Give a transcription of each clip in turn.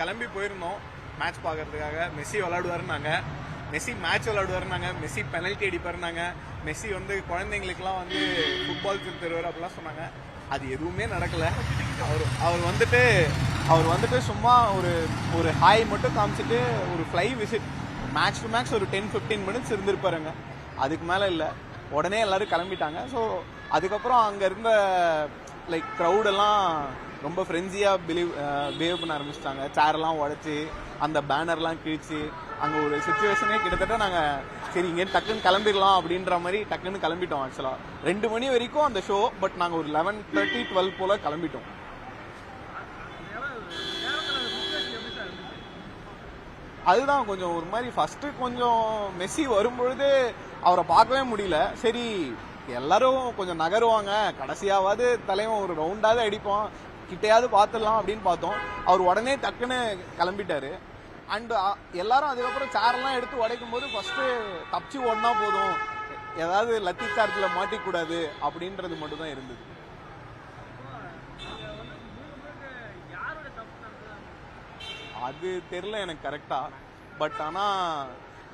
கிளம்பி போயிருந்தோம். மேட்ச் பார்க்கறதுக்காக மெஸ்ஸி விளாடுவாருனாங்க மெஸ்ஸி மேட்ச் விளாடுவாருனாங்க மெஸ்ஸி பெனல்ட்டி அடிப்பாருனாங்க மெஸ்ஸி வந்து குழந்தைங்களுக்குலாம் வந்து ஃபுட்பால் திருத்தருவார் அப்படிலாம் சொன்னாங்க. அது எதுவுமே நடக்கல. அவர் அவர் வந்துட்டு அவர் வந்துட்டு சும்மா ஒரு ஒரு ஹாய் மட்டும் காமிச்சிட்டு ஒரு fly visit max to max ஒரு டென் ஃபிஃப்டீன் மினிட்ஸ் இருந்திருப்பாருங்க. அதுக்கு மேலே இல்லை. உடனே எல்லாரும் கிளம்பிட்டாங்க. ஸோ அதுக்கப்புறம் அங்கே இருந்த லைக் க்ரௌடெல்லாம் ரொம்ப ஃப்ரெண்ட்ஸியாக பிலீவ் பிஹேவ் பண்ண ஆரம்பிச்சிட்டாங்க. சேர்லாம் உடச்சி அந்த பேனர்லாம் கிழிச்சு அங்கே ஒரு சுச்சுவேஷனே கிட்டத்தட்ட நாங்கள் சரி இங்கே டக்குன்னு கிளம்பிடலாம் அப்படின்ற மாதிரி டக்குன்னு கிளம்பிட்டோம் ஆக்சுவலாக ரெண்டு மணி வரைக்கும் அந்த ஷோ பட் நாங்கள் ஒரு லெவன் தேர்ட்டி டுவெல் போல் கிளம்பிட்டோம். அதுதான் கொஞ்சம் ஒரு மாதிரி ஃபஸ்ட்டு கொஞ்சம் மெஸ்ஸி வரும்பொழுது அவரை பார்க்கவே முடியல. சரி எல்லாரும் கொஞ்சம் நகருவாங்க. கடைசியாவது தலைவன் ஒரு ரவுண்டாவது அடிப்போம் கிட்டையாவது பார்த்துடலாம் அப்படின்னு பார்த்தோம். அவர் உடனே டக்குன்னு கிளம்பிட்டாரு. அண்ட் எல்லாரும் அதுக்கப்புறம் சேரெல்லாம் எடுத்து உடைக்கும் போது ஃபர்ஸ்ட் தப்பிச்சு ஓடினா போதும். ஏதாவது லத்தி சார்ஜில் மாட்டிக்கூடாது அப்படின்றது மட்டும் தான் இருந்தது. அது தெரில எனக்கு கரெக்டா பட் ஆனா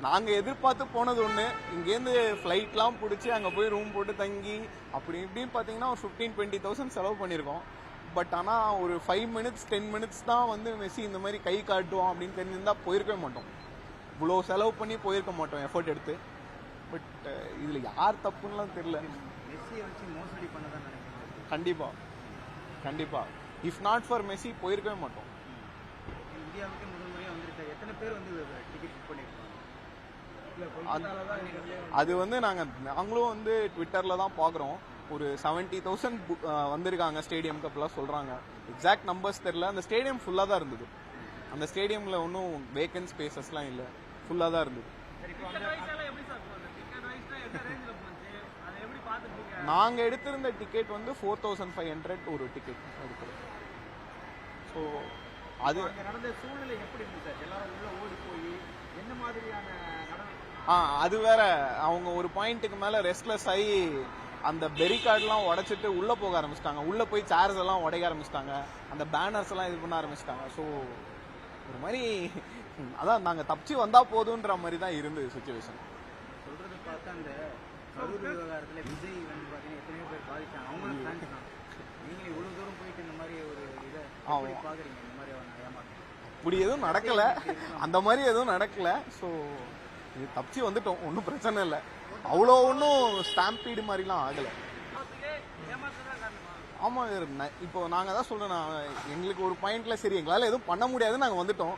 நாங்க எதிர்பார்த்து போனது ஒண்ணு. இங்கேருந்து ஃப்ளைட்லாம் பிடிச்சி அங்க போய் ரூம் போட்டு தங்கி அப்படி இப்படின்னு பாத்தீங்கன்னா ஒரு ஃபிஃப்டீன் டுவெண்ட்டி தௌசண்ட் செலவு பண்ணியிருக்கோம். பட் ஆனா ஒரு ஃபைவ் மினிட்ஸ் டென் மினிட்ஸ் தான் வந்து மெஸ்ஸி இந்த மாதிரி கை காட்டுவோம் அப்படின்னு தெரிஞ்சிருந்தா போயிருக்கவே மாட்டோம். இவ்வளோ செலவு பண்ணி போயிருக்க மாட்டோம் எஃபர்ட் எடுத்து. பட் இதுல யார் தப்புன்னுலாம் தெரியல. மெஸ்ஸியை வச்சு மோசடி பண்ணதான் நினைக்கிறேன். கண்டிப்பா. கண்டிப்பா. இஃப் நாட் ஃபார் மெஸ்ஸி போயிருக்கவே மாட்டோம். இந்தியாவுக்கு முதல் முறையாக வந்திருக்காரு. எத்தனை பேர் வந்து டிக்கெட் புக் பண்ணியிருக்காங்க இல்லை அது- வந்து நாங்க நாங்களும் வந்து ட்விட்டர்ல தான் பாக்குறோம். ஒரு செவன்ட்டி தௌசண்ட் வந்திருக்காங்க ஸ்டேடியம்க்கு அப்பெல்லாம் சொல்றாங்க. எக்ஸாக்ட் நம்பர்ஸ் தெரியல. அந்த ஸ்டேடியம் ஃபுல்லா தான் இருந்தது. அந்த ஸ்டேடியம்ல ஒன்றும் வேக்கன்ட் ஸ்பேசஸ்லாம் இல்லை. ஃபுல்லா தான் இருந்தது. நாங்க எடுத்திருந்த டிக்கெட் வந்து ஃபோர் தௌசண்ட் ஃபைவ் ஹண்ட்ரட் ஒரு டிக்கெட் எடுக்கிறோம் ஸோ அது அங்கே நடந்த சூழ்நிலை எப்படி இருந்துச்சு சார் எல்லாரும் உள்ள ஓடி போய் என்ன மாதிரியான நடன ஆ அது வேற. அவங்க ஒரு பாயிண்ட்டுக்கு மேல ரெஸ்ட்லெஸ் ஆகி அந்த பெரிகார்ட்லாம் உடைச்சிட்டு உள்ள போக ஆரம்பிச்சிட்டாங்க. உள்ள போய் சேர்ஸ் எல்லாம் உடைக்க ஆரம்பிச்சிட்டாங்க. அந்த பேனர்ஸ் எல்லாம் இது பண்ண ஆரம்பிச்சிட்டாங்க. ஸோ ஒரு மாதிரி அதான் நாங்க தப்பிச்சு வந்தா போதுன்ற மாதிரி தான் இருந்தது சுச்சுவேஷன் சொல்றது பார்த்தா அந்த கரூர் விவகாரத்தில் விஜய் வந்து பார்த்தீங்கன்னா எத்தனையோ பேர் பாதிச்சாங்க. அவங்களும் ஃபேன்ஸ் தான். நீங்க இவ்வளவு தூரம் போயிட்டு இந்த மாதிரி ஒரு இதை. பாக்குறீங்க? இந்த மாதிரி அவனை இப்படி எதுவும் நடக்கல. அந்த மாதிரி எதுவும் நடக்கல. ஸோ இது தப்பிச்சு வந்துட்டோம் ஒன்றும் பிரச்சனை இல்லை. அவ்வளோ ஒன்றும் ஸ்டாம்பீடு மாதிரிலாம் ஆகலை. ஆமாம் இது இப்போ நாங்கள் தான் சொல்கிறேன் நான் எங்களுக்கு ஒரு பாயிண்டில் சரி எங்களால் எதுவும் பண்ண முடியாது நாங்கள் வந்துட்டோம்.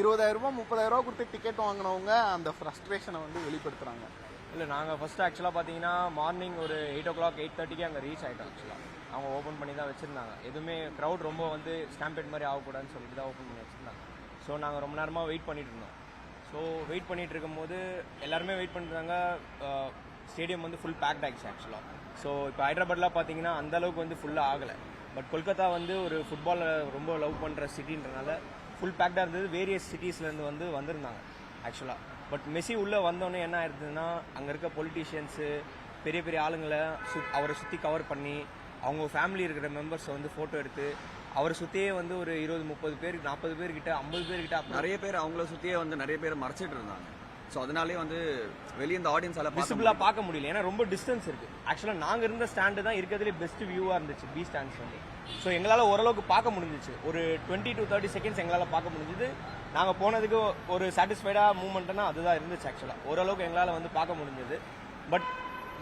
இருபதாயிரரூபா முப்பதாயிரரூபா கொடுத்து டிக்கெட் வாங்கினவங்க அந்த ஃப்ரஸ்ட்ரேஷனை வந்து வெளிப்படுத்துகிறாங்க இல்லை நாங்கள் ஃபஸ்ட்டு ஆக்சுவலாக பார்த்தீங்கன்னா மார்னிங் ஒரு எயிட் ஓ கிளாக் எயிட் தேர்ட்டிக்கு அங்கே ரீச் ஆகிட்டோம் ஆக்சுவலாக அவங்க ஓப்பன் பண்ணி தான் வச்சுருந்தாங்க. எதுவுமே க்ரௌட் ரொம்ப வந்து ஸ்டாம்பேட் மாதிரி ஆகக்கூடாதுன்னு சொல்லிட்டு தான் ஓப்பன் பண்ணி வச்சுருந்தாங்க. ஸோ நாங்கள் ரொம்ப நேரமாக வெயிட் பண்ணிட்டு இருந்தோம். ஸோ வெயிட் பண்ணிட்டு இருக்கும்போது எல்லாருமே வெயிட் பண்ணிருந்தாங்க ஸ்டேடியம் வந்து ஃபுல் பேக்ட் ஆகிடுச்சு ஆக்சுவலாக ஸோ இப்போ ஹைதராபாத்லாம் பார்த்தீங்கன்னா அந்த அளவுக்கு வந்து ஃபுல்லாக ஆகலை. பட் கொல்கத்தா வந்து ஒரு ஃபுட்பாலை ரொம்ப லவ் பண்ணுற சிட்டின்றனால ஃபுல் பேக்டாக இருந்தது. வேரியஸ் சிட்டிஸ்லேருந்து வந்து வந்திருந்தாங்க ஆக்சுவலாக பட் மெஸ்ஸி உள்ளே வந்தோடனே என்ன ஆயிருந்ததுன்னா அங்கே இருக்க பொலிட்டீஷியன்ஸு பெரிய பெரிய ஆளுங்களை சு அவரை சுற்றி கவர் பண்ணி அவங்க ஃபேமிலி இருக்கிற மெம்பர்ஸை வந்து ஃபோட்டோ எடுத்து அவரை சுற்றியே வந்து ஒரு இருபது முப்பது பேர் நாற்பது பேர்கிட்ட ஐம்பது பேர்கிட்ட நிறைய பேர் அவங்கள சுத்தியே வந்து நிறைய பேர் மறைச்சிட்டு இருந்தாங்க. ஸோ அதனாலே வந்து வெளியே இந்த ஆடியன்ஸால விசிபிளாக பார்க்க முடியல. ஏன்னா ரொம்ப டிஸ்டன்ஸ் இருக்கு. ஆக்சுவலாக நாங்கள் இருந்த ஸ்டாண்டு தான் இருக்கிறதுலே பெஸ்ட் வியூவாக இருந்துச்சு பி ஸ்டாண்ட்ஸ் வந்து. ஸோ எங்களால் ஓரளவுக்கு பார்க்க முடிஞ்சிச்சு. ஒரு டுவெண்ட்டி டு தேர்ட்டி செகண்ட்ஸ் எங்களால் பார்க்க முடிஞ்சுது. நாங்கள் போனதுக்கு ஒரு சாட்டிஸ்ஃபைடாக மூமெண்ட்னா அதுதான் இருந்துச்சு ஆக்சுவலாக ஓரளவுக்கு எங்களால் வந்து பார்க்க முடிஞ்சது. பட்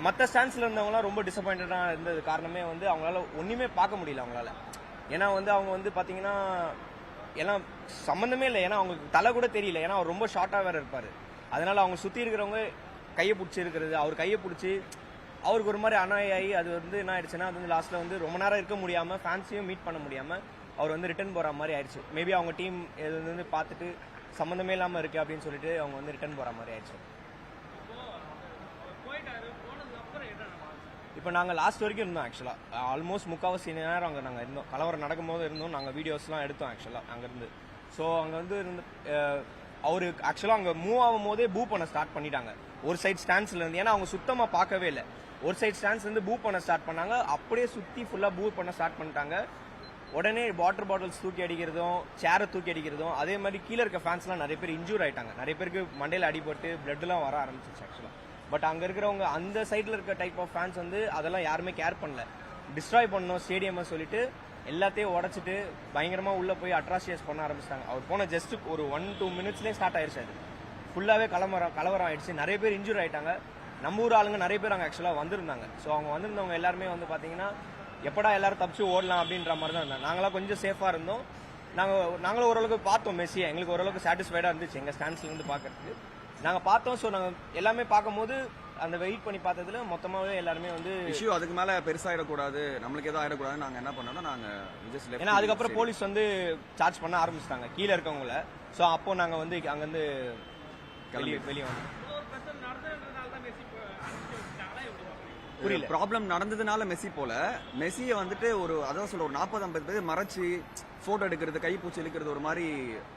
மற்ற ஸ்டாண்ட்ஸில் இருந்தவங்களாம் ரொம்ப டிசப்பாயிண்டடாக இருந்தது. காரணமே வந்து அவங்களால ஒன்றுமே பார்க்க முடியல அவங்களால. ஏன்னா வந்து அவங்க வந்து பார்த்தீங்கன்னா எல்லாம் சம்மந்தமே இல்லை. ஏன்னா அவங்களுக்கு தலை கூட தெரியல. ஏன்னா அவர் ரொம்ப ஷார்ட்டாக வேற இருப்பார். அதனால அவங்க சுற்றி இருக்கிறவங்க கையை பிடிச்சி இருக்கிறது. அவர் கையை பிடிச்சி அவருக்கு ஒரு மாதிரி அனாயாகி அது வந்து என்ன ஆயிடுச்சுன்னா அது வந்து லாஸ்ட்டில் வந்து ரொம்ப நேரம் இருக்க முடியாமல் ஃபேன்ஸையும் மீட் பண்ண முடியாமல் அவர் வந்து ரிட்டர்ன் போகிற மாதிரி ஆயிடுச்சு. மேபி அவங்க டீம் இது வந்து பார்த்துட்டு சம்மந்தமே இல்லாமல் இருக்குது அப்படின்னு சொல்லிட்டு அவங்க வந்து ரிட்டர்ன் போகிற மாதிரி ஆயிடுச்சு. இப்போ நாங்கள் லாஸ்ட் வரைக்கும் இருந்தோம் ஆக்சுவலாக ஆல்மோஸ்ட் முக்கால்வாசி நேரம் அங்கே நாங்கள் இருந்தோம். கலவரம் நடக்கும்போது இருந்தோம். நாங்கள் வீடியோஸ்லாம் எடுத்தோம் ஆக்சுவலாக அங்கேருந்து. ஸோ அங்கே வந்து இருந்து அவர் ஆக்சுவலாக அங்கே மூவ் ஆகும் போதே பூ பண்ண ஸ்டார்ட் பண்ணிட்டாங்க. ஒரு சைட் ஸ்டாண்ட்ஸ்ல இருந்து. ஏன்னா அவங்க சுத்தமாக பார்க்கவே இல்லை. ஒரு சைட் ஸ்டாண்ட்ஸ் வந்து பூ பண்ண ஸ்டார்ட் பண்ணாங்க. அப்படியே சுற்றி ஃபுல்லாக பூ பண்ண ஸ்டார்ட் பண்ணிட்டாங்க. உடனே வாட்டர் பாட்டில்ஸ் தூக்கி அடிக்கிறதும் சேரை தூக்கி அடிக்கிறதும் அதே மாதிரி கீழே இருக்க ஃபேன்ஸ்லாம் நிறைய பேர் இன்ஜூர் ஆயிட்டாங்க. நிறைய பேருக்கு மண்டையில் அடிபட்டு பிளட்லாம் வர ஆரம்பிச்சிச்சு ஆக்சுவலாக பட் அங்கே இருக்கிறவங்க அந்த சைடில் இருக்க டைப் ஆஃப் ஃபேன்ஸ் வந்து அதெல்லாம் யாருமே கேர் பண்ணல. டிஸ்ட்ராய் பண்ணோம் ஸ்டேடியம்னு சொல்லிட்டு எல்லாத்தையும் உடச்சிட்டு பயங்கரமாக உள்ளே போய் அட்ராசியஸ் பண்ண ஆரம்பிச்சிட்டாங்க. அவர் போன ஜஸ்ட் ஒரு ஒன் டூ மினிட்ஸ்லேயே ஸ்டார்ட் ஆயிடுச்சு அது. ஃபுல்லாகவே கலவரம் கலவரம் ஆயிடுச்சு. நிறைய பேர் இன்ஜூர் ஆயிட்டாங்க. நம்ம ஊர் ஆளுங்க நிறைய பேர் அங்கே ஆக்சுவலாக வந்திருந்தாங்க. ஸோ அவங்க வந்திருந்தவங்க எல்லாருமே வந்து பார்த்தீங்கன்னா எப்படா எல்லாரும் தப்பிச்சு ஓடலாம் அப்படின்ற மாதிரி தான் இருந்தாங்க. நாங்களாம் கொஞ்சம் சேஃபாக இருந்தோம். நாங்கள் நாங்களும் ஓரளவுக்கு பார்த்தோம் மெஸ்ஸியை. எங்களுக்கு ஓரளவுக்கு சாட்டிஸ்ஃபைடாக இருந்துச்சு. எங்கள் ஸ்டாண்ட்ஸ்லேருந்து பார்க்கறதுக்கு நாங்கள் பார்த்தோம் ஸோ நாங்கள் எல்லாமே பார்க்கும்போது அந்த வெயிட் பண்ணி பார்த்ததுல மொத்தமாகவே எல்லாருமே வந்து இஷ்யூ அதுக்கு மேல பெருசாயிடக்கூடாது நம்மளுக்கு எதுவும் ஆயிடக்கூடாது நாங்க என்ன பண்ணோம்னா நாங்க left ஏன்னா அதுக்கப்புறம் போலீஸ் வந்து சார்ஜ் பண்ண ஆரம்பிச்சிட்டாங்க. கீழே இருக்கவங்கள. ஸோ அப்போ நாங்கள் வந்து அங்கேருந்து வெளியே வெளியே வந்தோம். புரியல. ப்ராப்ளம் நடந்ததுனால மெஸ்ஸி போல. மெஸ்ஸியை வந்துட்டு ஒரு அதான் சொல்ற ஒரு நாற்பது ஐம்பது பேர் மறைச்சு போட்டோ எடுக்கிறது கை பூச்சி இழுக்கிறது ஒரு மாதிரி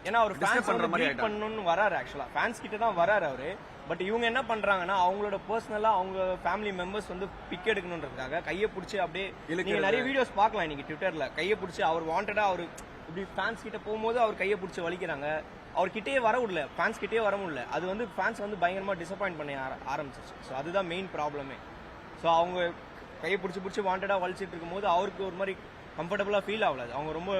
ஏன்னா அவர் ஃபேன்ஸ் பண்ற மாதிரி. பண்ணணும்னு வராரு ஆக்சுவலா ஃபேன்ஸ் கிட்ட தான் வராரு அவரு. பட் இவங்க என்ன பண்றாங்கன்னா அவங்களோட பர்சனலா அவங்க ஃபேமிலி மெம்பர்ஸ் வந்து பிக் எடுக்கணுன்றதுக்காக கையை பிடிச்சி அப்படியே நீங்க. நிறைய வீடியோஸ் பார்க்கலாம் இன்னைக்கு ட்விட்டர்ல கையை பிடிச்சி அவர் வாண்டடா அவர் இப்படி ஃபேன்ஸ் கிட்ட போகும்போது அவர் கையை பிடிச்சி வலிக்கிறாங்க. அவர் கிட்டே வர விடல ஃபேன்ஸ் கிட்டே வர முடியல. அது வந்து ஃபேன்ஸ் வந்து பயங்கரமா டிசப்பாயிண்ட் பண்ண ஆர- ஆரம்பிச்சிச்சு ஸோ அதுதான் மெயின் ப்ராப்ளமே ஸோ அவங்க கையை பிடிச்சி பிடிச்சி வாண்டடா வலிச்சிட்டு இருக்கும்போது அவருக்கு ஒரு மாதிரி கம்ஃபர்டபுளாக ஃபீல் ஆகல. அவங்க ரொம்ப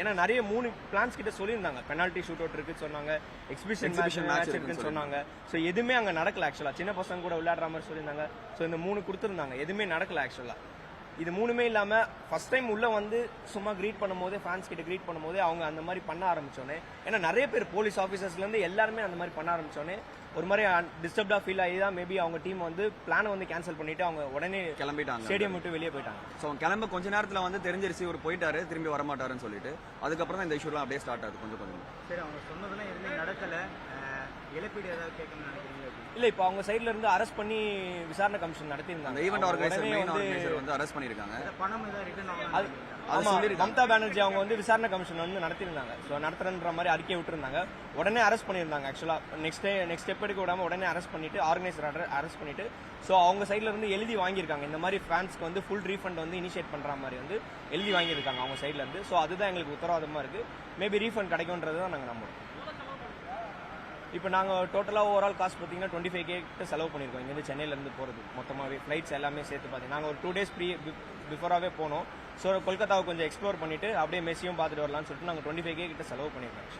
ஏன்னா நிறைய மூணு பிளான்ஸ் கிட்ட சொல்லியிருந்தாங்க. பெனால்ட்டி ஷூட் அவுட் இருக்குன்னு சொன்னாங்க எக்ஸிபிஷன் மேட்ச் இருக்குன்னு சொன்னாங்க. ஸோ எதுவுமே அங்கே நடக்கல ஆக்சுவலாக சின்ன பசங்க கூட விளையாடுற மாதிரி சொல்லியிருந்தாங்க. ஸோ இந்த மூணு கொடுத்துருந்தாங்க. எதுவுமே நடக்கல ஆக்சுவலாக இது மூணுமே இல்லாம ஃபர்ஸ்ட் டைம் உள்ள வந்து சும்மா க்ரீட் பண்ணும்போதே ஃபேன்ஸ் கிட்ட க்ரீட் பண்ணும்போதே அவங்க அந்த மாதிரி பண்ண ஆரம்பிச்சோன்னே ஏன்னா நிறைய பேர் போலீஸ் ஆஃபீஸர்ஸ்ல இருந்து எல்லாருமே அந்த மாதிரி பண்ண ஆரம்பிச்சோன்னே ஒரு மாதிரி டிஸ்டர்ப்டா ஃபீல் ஆகி தான் மேபி அவங்க டீம் வந்து பிளானை வந்து கேன்சல் பண்ணிட்டு அவங்க உடனே கிளம்பிட்டாங்க. ஸ்டேடியம் விட்டு வெளியே போயிட்டாங்க. ஸோ கிளம்ப கொஞ்ச நேரத்துல வந்து தெரிஞ்சிருச்சு இவர் போயிட்டாரு திரும்பி வர மாட்டாருன்னு சொல்லிட்டு. அதுக்கப்புறம் தான் இந்த இஷ்யூலாம் அப்படியே ஸ்டார்ட் ஆகுது கொஞ்சம் கொஞ்சம். சரி அவங்க சொன்னதெல்லாம் எதுவுமே நடக்கல. இழப்பீடு ஏதாவது கேட்கணும்னு நினைக்கிறீங்க அப்படி இல்ல இப்போ அவங்க சைடுல இருந்து அரெஸ்ட் பண்ணி விசாரணை கமிஷன் நடத்தியிருந்தாங்க. ஈவெண்ட் ஆர்கனைசர் மெயின் வந்து ஆர்கனைசர் வந்து அரெஸ்ட் பண்ணிருக்காங்க இந்த பணம் ஏதாவது ரிட்டர்ன் ஆமா சொல்லியிருக்காங்க. மம்தா பானர்ஜி அவங்க வந்து விசாரணை கமிஷன் வந்து நடத்திருந்தாங்க ஸோ நடத்துறன்ற மாதிரி அறிக்கை விட்டுருந்தாங்க. உடனே அரெஸ்ட் பண்ணியிருந்தாங்க ஆக்சுவலா நெக்ஸ்ட் டே நெக்ஸ்ட் ஸ்டெப் எடுக்க விடாம உடனே அரெஸ்ட் பண்ணிட்டு ஆர்கனைசர் அரெஸ்ட் பண்ணிட்டு ஸோ அவங்க சைட்ல இருந்து எழுதி வாங்கியிருக்காங்க. இந்த மாதிரி ஃபேன்ஸ்க்கு வந்து ஃபுல் ரீஃபண்ட் வந்து இனிஷியேட் பண்ற மாதிரி வந்து எழுதி வாங்கியிருக்காங்க அவங்க சைட்ல இருந்து. ஸோ அதுதான் எங்களுக்கு உத்தரவாதமா இருக்கு. மேபி ரீஃபண்ட் கிடைக்கும்ன்றது தான் நாங்கள் நம்புறோம். இப்போ நாங்கள் டோட்டலாக ஓவரால் காஸ்ட் பார்த்தீங்கன்னா டுவெண்ட்டி ஃபைவ் கேட்டு செலவு பண்ணியிருக்கோம். இங்கேருந்து சென்னையிலேருந்து போகிறது மொத்தமாகவே ஃப்ளைட்ஸ் எல்லாமே சேர்த்து பார்த்தீங்கன்னா நாங்கள் ஒரு டூ டேஸ் ப்ரீ பிஃபோராகவே போனோம். ஸோ கொல்கத்தாவை கொஞ்சம் எக்ஸ்ப்ளோர் பண்ணிவிட்டு அப்படியே மெஸ்ஸியும் பார்த்துட்டு வரலாம்னு சொல்லிட்டு நாங்கள் டுவெண்ட்டி ஃபைவ் கிட்ட செலவு பண்ணியிருக்கோம்.